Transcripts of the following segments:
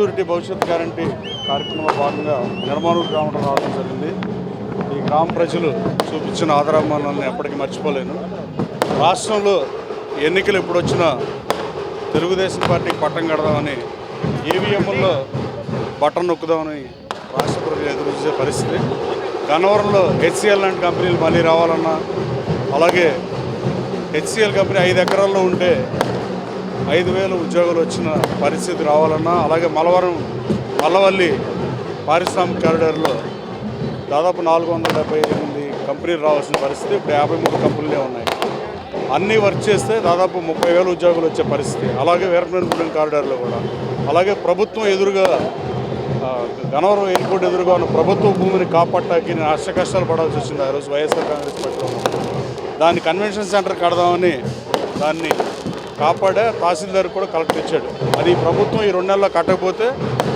Security భవిష్యత్ guarantee కార్యక్రమంలో భాగంగా నిర్మాణం గ్రామంలో రావడం జరిగింది. ఈ గ్రామ ప్రజలు చూపించిన ఆదరాభిమానాలను ఎప్పటికీ మర్చిపోలేను. రాష్ట్రంలో ఎన్నికలు ఎప్పుడు వచ్చినా తెలుగుదేశం పార్టీకి పట్టం కడదామని ఈవీఎంల్లో బటన్ నొక్కుదామని రాష్ట్ర ప్రజలు ఎదురు పరిస్థితి. గన్నవరంలో హెచ్సిఎల్ లాంటి కంపెనీలు మళ్ళీ రావాలన్నా అలాగే హెచ్సిఎల్ కంపెనీ ఐదు ఎకరాల్లో ఉంటే ఐదు వేల ఉద్యోగాలు వచ్చిన పరిస్థితి రావాలన్నా అలాగే మలవరం మల్లవల్లి పారిశ్రామిక కారిడార్లో దాదాపు నాలుగు వందల డెబ్బై ఎనిమిది కంపెనీలు రావాల్సిన పరిస్థితి ఇప్పుడు యాభై మూడు కంపెనీలే ఉన్నాయి. అన్నీ వర్క్ చేస్తే దాదాపు ముప్పై వేల ఉద్యోగులు వచ్చే పరిస్థితి. అలాగే వీరపనేనిపురం కారిడార్లో కూడా. అలాగే ప్రభుత్వం ఎదురుగా గనవరం ఎయిర్పోర్ట్ ఎదురుగా ఉన్న ప్రభుత్వ భూమిని కాపాడటానికి నేను అష్ట కష్టాలు పడాల్సి వచ్చింది ఆ రోజు వైఎస్ఆర్ కాంగ్రెస్ పార్టీలో దాన్ని కన్వెన్షన్ సెంటర్ కడదామని దాన్ని కాపాడే తహసీల్దార్ కూడా కలెక్టర్ ఇచ్చాడు. అది ప్రభుత్వం ఈ రెండు నెలల్లో కట్టకపోతే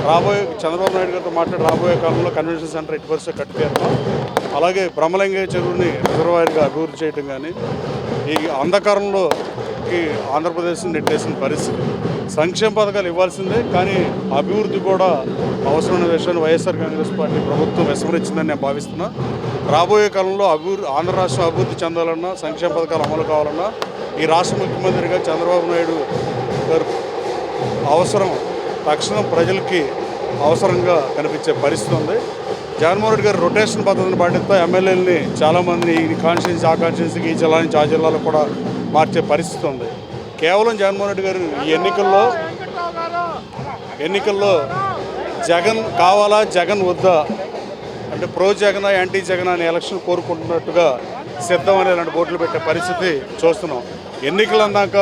రాబోయే చంద్రబాబు నాయుడు గారితో మాట్లాడి రాబోయే కాలంలో కన్వెన్షన్ సెంటర్ ఎట్టి పరిస్థితి కట్టుకేస్తాం అలాగే బ్రహ్మలింగయ్య చెరువుని రిజర్వాయర్గా అభివృద్ధి చేయడం కానీ ఈ అంధకారంలోకి ఆంధ్రప్రదేశ్ని నెట్టేసిన పరిస్థితి. సంక్షేమ పథకాలు ఇవ్వాల్సిందే కానీ అభివృద్ధి కూడా అవసరమైన విషయాన్ని వైఎస్ఆర్ కాంగ్రెస్ పార్టీ ప్రభుత్వం విస్మరించిందని నేను భావిస్తున్నా. రాబోయే కాలంలో అభివృద్ధి ఆంధ్ర రాష్ట్రం అభివృద్ధి చెందాలన్నా సంక్షేమ పథకాలు అమలు కావాలన్నా ఈ రాష్ట్ర ముఖ్యమంత్రిగా చంద్రబాబు నాయుడు గారు అవసరం తక్షణం ప్రజలకి అవసరంగా కనిపించే పరిస్థితి ఉంది. జగన్మోహన్ రెడ్డి గారు రొటేషన్ పద్ధతిని పాటిస్తూ ఎమ్మెల్యేలని చాలామంది ఈ కాన్స్టిట్యున్సీ ఆ కాన్స్టిట్యున్సీకి ఈ జిల్లా నుంచి ఆ జిల్లాలో కూడా మార్చే పరిస్థితి ఉంది. కేవలం జగన్మోహన్ రెడ్డి గారు ఈ ఎన్నికల్లో ఎన్నికల్లో జగన్ కావాలా జగన్ వద్దా అంటే ప్రో జగన్ యాంటీ జగన్ అనే ఎలక్షన్ కోరుకుంటున్నట్టుగా సిద్ధం అనే ఇలాంటి బోట్లు పెట్టే పరిస్థితి చూస్తున్నాం. ఎన్నికలు అన్నాక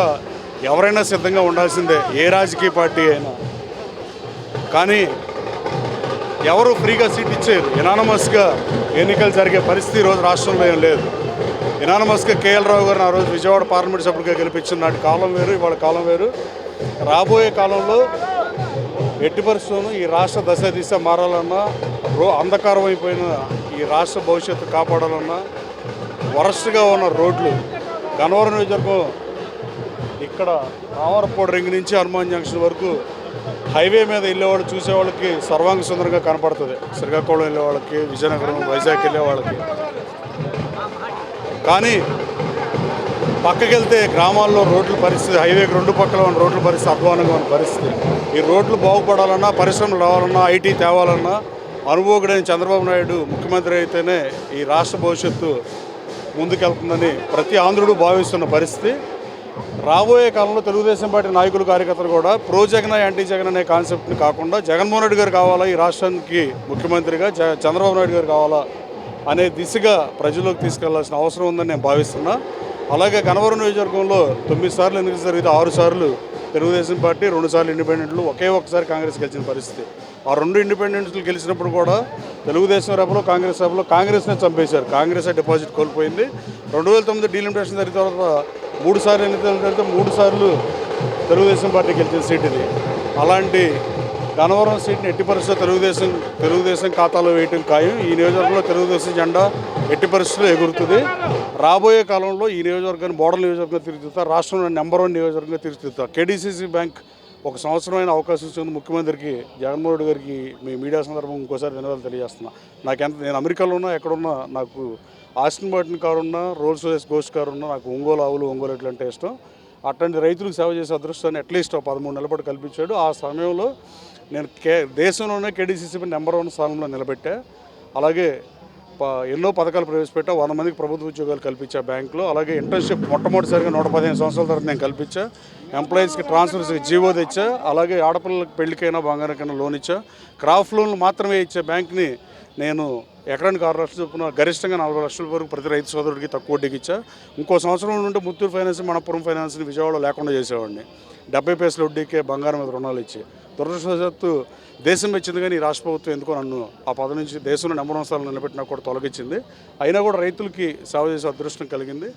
ఎవరైనా సిద్ధంగా ఉండాల్సిందే ఏ రాజకీయ పార్టీ అయినా. కానీ ఎవరు ఫ్రీగా సీట్ ఇచ్చారు ఎనానమస్గా ఎన్నికలు జరిగే పరిస్థితి ఈరోజు రోజు రాష్ట్రంలో ఏం లేదు. ఎనానమస్గా కేఎల్ రావు గారిని ఆ రోజు విజయవాడ పార్లమెంట్ సభ్యులుగా గెలిపించిన నాటి కాలం వేరు ఇవాళ కాలం వేరు. రాబోయే కాలంలో ఎట్టి పరిస్థితులను ఈ రాష్ట్ర దశ దిశ మారాలన్నా రో అంధకారం అయిపోయిన ఈ రాష్ట్ర భవిష్యత్తు కాపాడాలన్నా వరస్ట్గా ఉన్న రోడ్లు గన్నవరం నియోజకవర్గం ఇక్కడ రామరపూడి రింగ్ నుంచి హనుమాన్ జంక్షన్ వరకు హైవే మీద వెళ్ళేవాళ్ళు చూసేవాళ్ళకి సర్వాంగ సుందరంగా కనపడుతుంది. శ్రీకాకుళం వెళ్ళే వాళ్ళకి విజయనగరం వైజాగ్ వెళ్ళే వాళ్ళకి కానీ పక్కకి వెళ్తే గ్రామాల్లో రోడ్ల పరిస్థితి హైవేకి రెండు పక్కల ఉన్న రోడ్ల పరిస్థితి అధ్వానంగా ఉన్న పరిస్థితి. ఈ రోడ్లు బాగుపడాలన్నా పరిశ్రమలు రావాలన్నా ఐటీ తేవాలన్నా అనుభవకుడైన చంద్రబాబు నాయుడు ముఖ్యమంత్రి అయితేనే ఈ రాష్ట్ర భవిష్యత్తు ముందుకెళ్తుందని ప్రతి ఆంధ్రుడు భావిస్తున్న పరిస్థితి. రాబోయే కాలంలో తెలుగుదేశం పార్టీ నాయకులు కార్యకర్తలు కూడా ప్రో జగన్ యాంటీ జగన్ అనే కాన్సెప్ట్ని కాకుండా జగన్మోహన్ రెడ్డి గారు కావాలా ఈ రాష్ట్రానికి ముఖ్యమంత్రిగా చంద్రబాబు నాయుడు గారు కావాలా అనే దిశగా ప్రజల్లోకి తీసుకెళ్ళాల్సిన అవసరం ఉందని నేను భావిస్తున్నా. అలాగే గనవరం నియోజకవర్గంలో తొమ్మిది సార్లు ఎన్నికలు జరిగితే ఆరు సార్లు తెలుగుదేశం పార్టీ రెండు సార్లు ఇండిపెండెంట్లు ఒకే ఒక్కసారి కాంగ్రెస్ గెలిచిన పరిస్థితి. ఆ రెండు ఇండిపెండెంట్లు గెలిచినప్పుడు కూడా తెలుగుదేశం రేపులో కాంగ్రెస్ సభలో కాంగ్రెస్నే చంపేశారు. కాంగ్రెస్ డిపాజిట్ కోల్పోయింది. రెండు వేల తొమ్మిది డీలిమిటేషన్ జరిగిన తర్వాత మూడు సార్లు ఎన్నికలు జరిగితే మూడు సార్లు తెలుగుదేశం పార్టీ గెలిచిన సీట్ ఇది అలాంటి గనవరం సీట్ని ఎట్టి పరిస్థితుల్లో తెలుగుదేశం తెలుగుదేశం ఖాతాలో వేయటం ఖాయం. ఈ నియోజకవర్గంలో తెలుగుదేశం జెండా ఎట్టి పరిస్థితుల్లో ఎగురుతుంది. రాబోయే కాలంలో ఈ నియోజకవర్గాన్ని మోడల్ నియోజకవర్గంగా తీర్చిదిద్దుతా రాష్ట్రంలో నెంబర్ వన్ నియోజకవర్గంగా తీర్చిదిద్దుతా కేడీసీసీ బ్యాంక్ ఒక సంవత్సరమైన అవకాశం ఇచ్చింది ముఖ్యమంత్రికి జగన్మోహన్ రెడ్డి గారికి మీ మీడియా సందర్భం ఇంకోసారి ధన్యవాదాలు తెలియజేస్తున్నా. నాకు ఎంత నేను అమెరికాలో ఉన్నా ఎక్కడున్నా నాకు ఆస్టిన్ బాటిన్ కారు ఉన్నా రోల్స్ రోయస్ గోస్ట్ కారు ఉన్నా నాకు ఒంగోలు ఆవులు ఒంగోలు ఎట్లు అంటే ఇష్టం. అట్లాంటి రైతులకు సేవ చేసే అదృష్టాన్ని అట్లీస్ట్ పదమూడు నెలల పాటు కల్పించాడు. ఆ సమయంలో నేను కే దేశంలోనే కేడీసీసీ నెంబర్ వన్ స్థానంలో నిలబెట్టా. అలాగే ఎన్నో పథకాలు ప్రవేశపెట్టా వంద మందికి ప్రభుత్వ ఉద్యోగాలు కల్పించా బ్యాంకులో. అలాగే ఇంటర్న్షిప్ మొట్టమొదటిసారిగా నూట పదిహేను సంవత్సరాల తర్వాత నేను కల్పించా. ఎంప్లాయీస్కి ట్రాన్స్ఫర్స్ జీవో తెచ్చా అలాగే ఆడపిల్లలకి పెళ్ళికైనా బంగారకైనా లోన్ ఇచ్చా. క్రాఫ్ట్ లోన్లు మాత్రమే ఇచ్చే బ్యాంక్ని. నేను ఎకరానికి ఆరు లక్షలు చొప్పున గరిష్టంగా నలభై లక్షల వరకు ప్రతి రైతు సోదరుడికి తక్కువ వడ్డీకి ఇచ్చా. ఇంకో సంవత్సరం నుండి ముత్తూరు ఫైనాన్స్ మనపురం ఫైనాన్స్ని విజయవాడ లేకుండా చేసేవాడిని. డెబ్బై పైసలు వడ్డీకే బంగారం మీద రుణాలు ఇచ్చి. దురదృష్టవశాత్తు దేశం ఇచ్చింది కానీ ఈ రాష్ట్ర ప్రభుత్వం ఎందుకో నన్ను ఆ పదవి నుంచి దేశంలో నెంబర్ వన్ స్థానంలో నిలబెట్టినా కూడా తొలగించింది. అయినా కూడా రైతులకి సేవ చేసే అదృష్టం కలిగింది.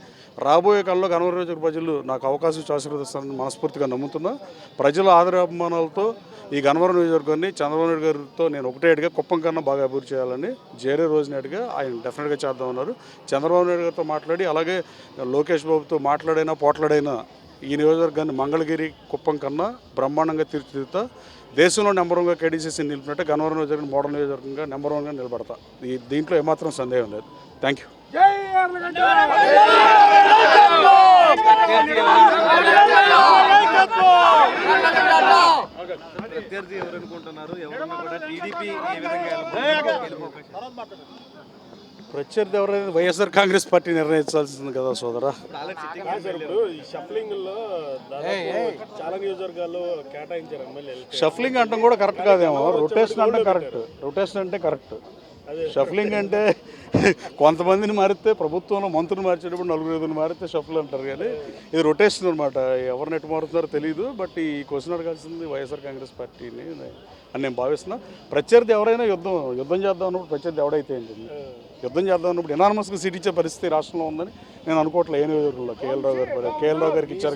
రాబోయే కాలంలో గనవరం ప్రజలు నాకు అవకాశం ఆశీర్వదిస్తానని మనస్ఫూర్తిగా నమ్ముతున్నా. ప్రజల ఆదరాభిమానాలతో ఈ గనవరం నియోజకవర్గాన్ని చంద్రబాబు నాయుడు గారితో నేను ఒకటే అడిగా కుప్పం కన్నా బాగా అభివృద్ధి చేయాలని జేరే రోజుని ఆయన డెఫినెట్గా చేద్దామన్నారు. చంద్రబాబు నాయుడు గారితో మాట్లాడి అలాగే లోకేష్ బాబుతో మాట్లాడైనా పోట్లాడైనా ఈ నియోజకవర్గాన్ని మంగళగిరి కుప్పం కన్నా బ్రహ్మాండంగా తీర్చిదిద్దుతా దేశంలో నెంబర్ వన్గా కేడీసీసీ నిలిపినట్టు గన్నవరం నియోజకవర్గం మోడల్ నియోజకవర్గంగా నెంబర్ వన్గా నిలబడతా ఈ దీంట్లో ఏమాత్రం సందేహం లేదు థ్యాంక్ యూ ప్రత్యర్థి ఎవరనుకుంటున్నారు ఎవరన్నా కూడా టీడీపీ ఏ విధంగా ప్రత్యర్థి ఎవరైనా వైఎస్ఆర్ కాంగ్రెస్ పార్టీ నిర్ణయించాల్సింది కదా సోదరా. ఈ షఫ్లింగ్ చాలా కేటాయించారు షఫ్లింగ్ అంటాం కూడా కరెక్ట్ కాదేమో. రొటేషన్ అంటే కరెక్ట్. రొటేషన్ అంటే కరెక్ట్. షఫ్లింగ్ అంటే కొంతమందిని మారితే ప్రభుత్వంలో మంత్రులు మార్చేటప్పుడు నలుగురు ఐదుని మారితే షఫ్ల్ అంటారు కానీ ఇది రొటేషన్ అనమాట ఎవరిని ఎటు మారుతున్నారో తెలియదు బట్ ఈ క్వశ్చన్ అడగాల్సింది వైఎస్ఆర్ కాంగ్రెస్ పార్టీని అని నేను భావిస్తున్నా. ప్రత్యర్థి ఎవరైనా యుద్ధం యుద్ధం చేద్దాం అన్నప్పుడు ప్రత్యర్థి ఎవడైతే ఏంటి? యుద్ధం చేద్దాం అన్నప్పుడు ఎనానమస్గా సీట్ ఇచ్చే పరిస్థితి రాష్ట్రంలో ఉందని నేను అనుకోవట్లే ఏ నియోజకవర్గంలో? కేఎల్ రావు గారు కేఎల్ రావు గారికి ఇచ్చారు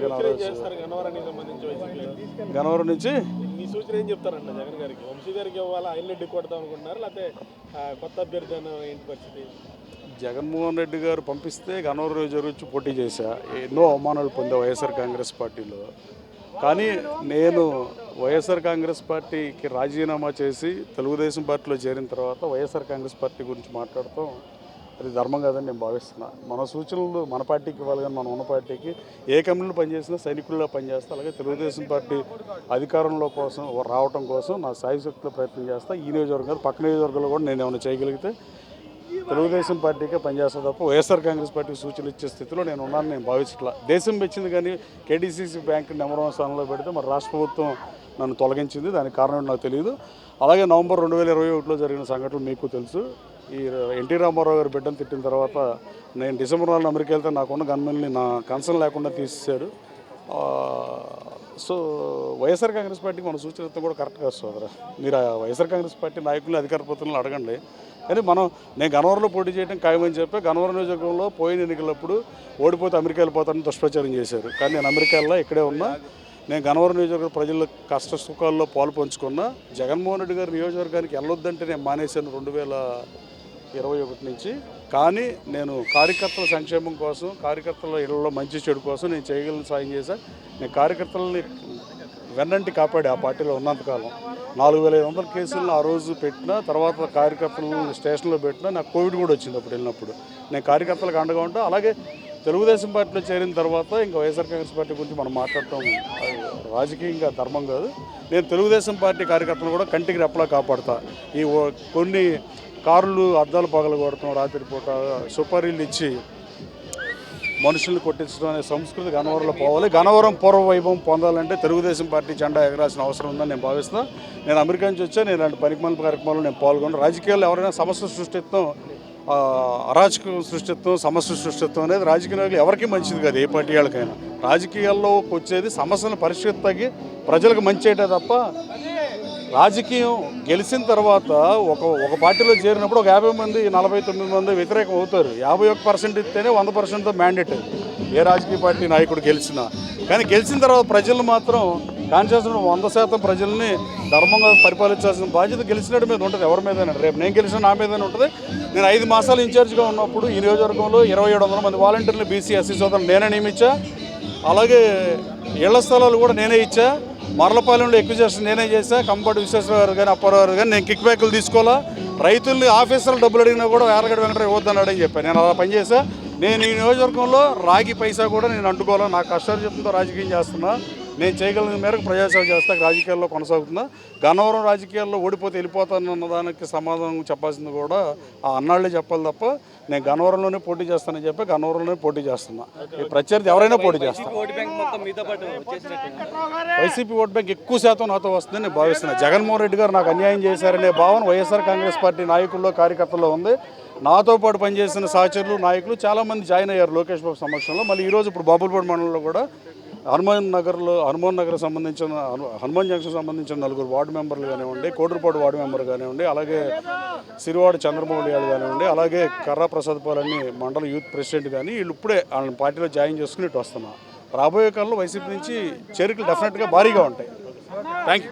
గనవరం నుంచి? మీ సూచన ఏం చెప్తారంట జగన్ గారికి? వంశీ గారికి ఇవ్వాలా? ఆయన రెడ్డి కొడతాం అనుకుంటున్నారు? లేకపోతే కొత్త అభ్యర్థి ఏంటి పరిస్థితి? జగన్మోహన్ రెడ్డి గారు పంపిస్తే గన్నవరం నియోజకవర్గం నుంచి పోటీ చేశా. ఎన్నో అవమానాలు పొందా వైఎస్ఆర్ కాంగ్రెస్ పార్టీలో. కానీ నేను వైఎస్ఆర్ కాంగ్రెస్ పార్టీకి రాజీనామా చేసి తెలుగుదేశం పార్టీలో చేరిన తర్వాత వైఎస్ఆర్ కాంగ్రెస్ పార్టీ గురించి మాట్లాడటం అది ధర్మం కాదని నేను భావిస్తున్నా. మన సూచనలు మన పార్టీకి ఇవ్వాలి కానీ మనం ఉన్న పార్టీకి ఏ కంపెనీలో పనిచేసినా సైనికుల్లో పనిచేస్తా అలాగే తెలుగుదేశం పార్టీ అధికారంలో కోసం రావటం కోసం నా సాయశక్తిలో ప్రయత్నం చేస్తా. ఈ నియోజకవర్గాలు పక్క నియోజకవర్గాల్లో కూడా నేను ఏమైనా చేయగలిగితే తెలుగుదేశం పార్టీకే పనిచేస్తా తప్ప వైఎస్ఆర్ కాంగ్రెస్ పార్టీకి సూచనలు ఇచ్చే స్థితిలో నేను ఉన్నాను నేను భావించట్లా. దేశం మెచ్చింది కానీ కేడీసీసీ బ్యాంక్ నెంబర్ వన్ స్థానంలో పెడితే మరి రాష్ట్ర ప్రభుత్వం నన్ను తొలగించింది దానికి కారణం నాకు తెలియదు. అలాగే నవంబర్ రెండు వేల ఇరవై ఒకటిలో జరిగిన సంఘటనలు మీకు తెలుసు. ఈ ఎన్టీ రామారావు గారు బిడ్డను తిట్టిన తర్వాత నేను డిసెంబర్ నాలుగు అమెరికా వెళ్తే నాకున్న గన్మెన్ని నా కన్సర్న్ లేకుండా తీసేశాడు సో వైఎస్ఆర్ కాంగ్రెస్ పార్టీకి మన సూచనలతో కూడా కరెక్ట్ కాదు సోదర. మీరు ఆ వైఎస్ఆర్ కాంగ్రెస్ పార్టీ నాయకులు అధికార ప్రతినిధులను అడగండి. కానీ మనం నేను గనవరంలో పోటీ చేయడం ఖాయమని చెప్పి గనవరం నియోజకవర్గంలో పోయిన ఎన్నికలప్పుడు ఓడిపోతే అమెరికా వెళ్ళిపోతానని దుష్ప్రచారం చేశారు. కానీ నేను అమెరికాలో ఇక్కడే ఉన్నా. నేను గనవరం నియోజకవర్గ ప్రజల కష్ట సుఖాల్లో పాలు పంచుకున్నా. జగన్మోహన్ రెడ్డి గారి నియోజకవర్గానికి వెళ్ళొద్దంటే నేను మానేశాను రెండు వేల ఇరవై ఒకటి నుంచి. కానీ నేను కార్యకర్తల సంక్షేమం కోసం కార్యకర్తల ఇళ్ళలో మంచి చెడు కోసం నేను చేయగలిగిన సాయం చేశాను నేను కార్యకర్తలని వెన్నంటి కాపాడి ఆ పార్టీలో ఉన్నంతకాలం నాలుగు వేల ఐదు వందల కేసులను ఆ రోజు పెట్టిన తర్వాత కార్యకర్తలను స్టేషన్లో పెట్టినా నాకు కోవిడ్ కూడా వచ్చింది అప్పుడు వెళ్ళినప్పుడు. నేను కార్యకర్తలకు అండగా ఉంటా. అలాగే తెలుగుదేశం పార్టీలో చేరిన తర్వాత ఇంకా వైఎస్ఆర్ కాంగ్రెస్ పార్టీ గురించి మనం మాట్లాడటం రాజకీయంగా ధర్మం కాదు. నేను తెలుగుదేశం పార్టీ కార్యకర్తలు కూడా కంటికి రెప్పలా కాపాడుతా. ఈ కొన్ని కార్లు అద్దాలు పగల కొడతాం రాత్రిపూట సుపారీలు ఇచ్చి మనుషుల్ని కొట్టించడం అనే సంస్కృతి గనవరంలో పోవాలి. గనవరం పూర్వ వైభవం పొందాలంటే తెలుగుదేశం పార్టీ జెండా ఎగరాల్సిన అవసరం ఉందని నేను భావిస్తున్నా. నేను అమెరికా నుంచి వచ్చా నేను ఇలాంటి పనికిమాల కార్యక్రమాలు నేను పాల్గొన్నాను రాజకీయాల్లో ఎవరైనా సమస్య సృష్టిస్తాం ఆ, అరాచకం సమస్య సృష్టిత్వం అనేది రాజకీయ నాయకులు ఎవరికీ మంచిది కాదు ఏ పార్టీ వాళ్ళకైనా. రాజకీయాల్లోకి వచ్చేది సమస్యను పరిష్కరిస్తాకి ప్రజలకు మంచి తప్ప రాజకీయం గెలిచిన తర్వాత ఒక ఒక పార్టీలో చేరినప్పుడు ఒక యాభై మంది నలభై తొమ్మిది మంది వ్యతిరేకం అవుతారు. యాభై ఒక పర్సెంట్ ఇస్తేనే వంద పర్సెంట్తో మ్యాండేట్ ఏ రాజకీయ పార్టీ నాయకుడు గెలిచినా. కానీ గెలిచిన తర్వాత ప్రజలు మాత్రం కాన్స్టిట్యూషన్ వంద శాతం ప్రజల్ని ధర్మంగా పరిపాలించాల్సిన బాధ్యత గెలిచినట్టు మీద ఉంటుంది. ఎవరి మీద రేపు నేను గెలిచిన నా మీదనే ఉంటుంది. నేను ఐదు మాసాలు ఇన్ఛార్జ్గా ఉన్నప్పుడు ఈ నియోజకవర్గంలో ఇరవై ఏడు వందల మంది వాలంటీర్లు బీసీ ఎస్సీ సోదరులు నేనే నియమించా. అలాగే ఇళ్ళ స్థలాలు కూడా నేనే ఇచ్చా. మరలపాలెంలో ఎక్కువ చేసిన నేనే చేశా? కంపటి విశ్వేశ్వర గారు కానీ అప్పారావు గారు కానీ నేను కిక్ బ్యాక్లు తీసుకోవాలా? రైతుల్ని ఆఫీసర్లు డబ్బులు అడిగినా కూడా యారగడ్డ వెంకటరావు ఇవ్వద్దన్నాడని చెప్పాను నేను అలా పనిచేసా నేను ఈ నియోజకవర్గంలో రాగి పైసా కూడా నేను అంటుకోవాలా? నా చెప్తుందో రాజకీయం చేస్తున్నా. నేను చేయగలిగిన మేరకు ప్రజాసేవ చేస్తా రాజకీయాల్లో కొనసాగుతున్నా. గన్నవరం రాజకీయాల్లో ఓడిపోతే వెళ్ళిపోతానన్న దానికి సమాధానం చెప్పాల్సింది కూడా ఆ అన్నాళ్ళే చెప్పాలి తప్ప నేను గన్నవరంలోనే పోటీ చేస్తానని చెప్పి గన్నవరంలోనే పోటీ చేస్తున్నా. ఈ ప్రత్యర్థి ఎవరైనా పోటీ చేస్తాను వైసీపీ ఓట్ బ్యాంక్ ఎక్కువ శాతం నాతో వస్తుందని నేను భావిస్తున్నా. జగన్మోహన్ రెడ్డి గారు నాకు అన్యాయం చేశారనే భావన వైఎస్ఆర్ కాంగ్రెస్ పార్టీ నాయకుల్లో కార్యకర్తల్లో ఉంది. నాతో పాటు పనిచేసిన సహచరులు నాయకులు చాలామంది జాయిన్ అయ్యారు లోకేష్ బాబు సమక్షంలో. మళ్ళీ ఈరోజు ఇప్పుడు బాబులపూడి మండలంలో కూడా హనుమాన్ నగర్లో హనుమాన్ నగర్ సంబంధించిన హనుమాన్ జంక్షన్ సంబంధించిన నలుగురు వార్డు మెంబర్లు కానివ్వండి కోటరపాడు వార్డు మెంబర్ కానివ్వండి అలాగే సిరివాడు చంద్రమౌళి గారు కానివ్వండి అలాగే కర్రా ప్రసాద్ పాలని మండల యూత్ ప్రెసిడెంట్ కానీ వీళ్ళు ఇప్పుడే వాళ్ళని పార్టీలో జాయిన్ చేసుకుని ఇటు వస్తున్నా. రాబోయే కాలంలో వైసీపీ నుంచి చేరికలు డెఫినెట్గా భారీగా ఉంటాయి. Thank you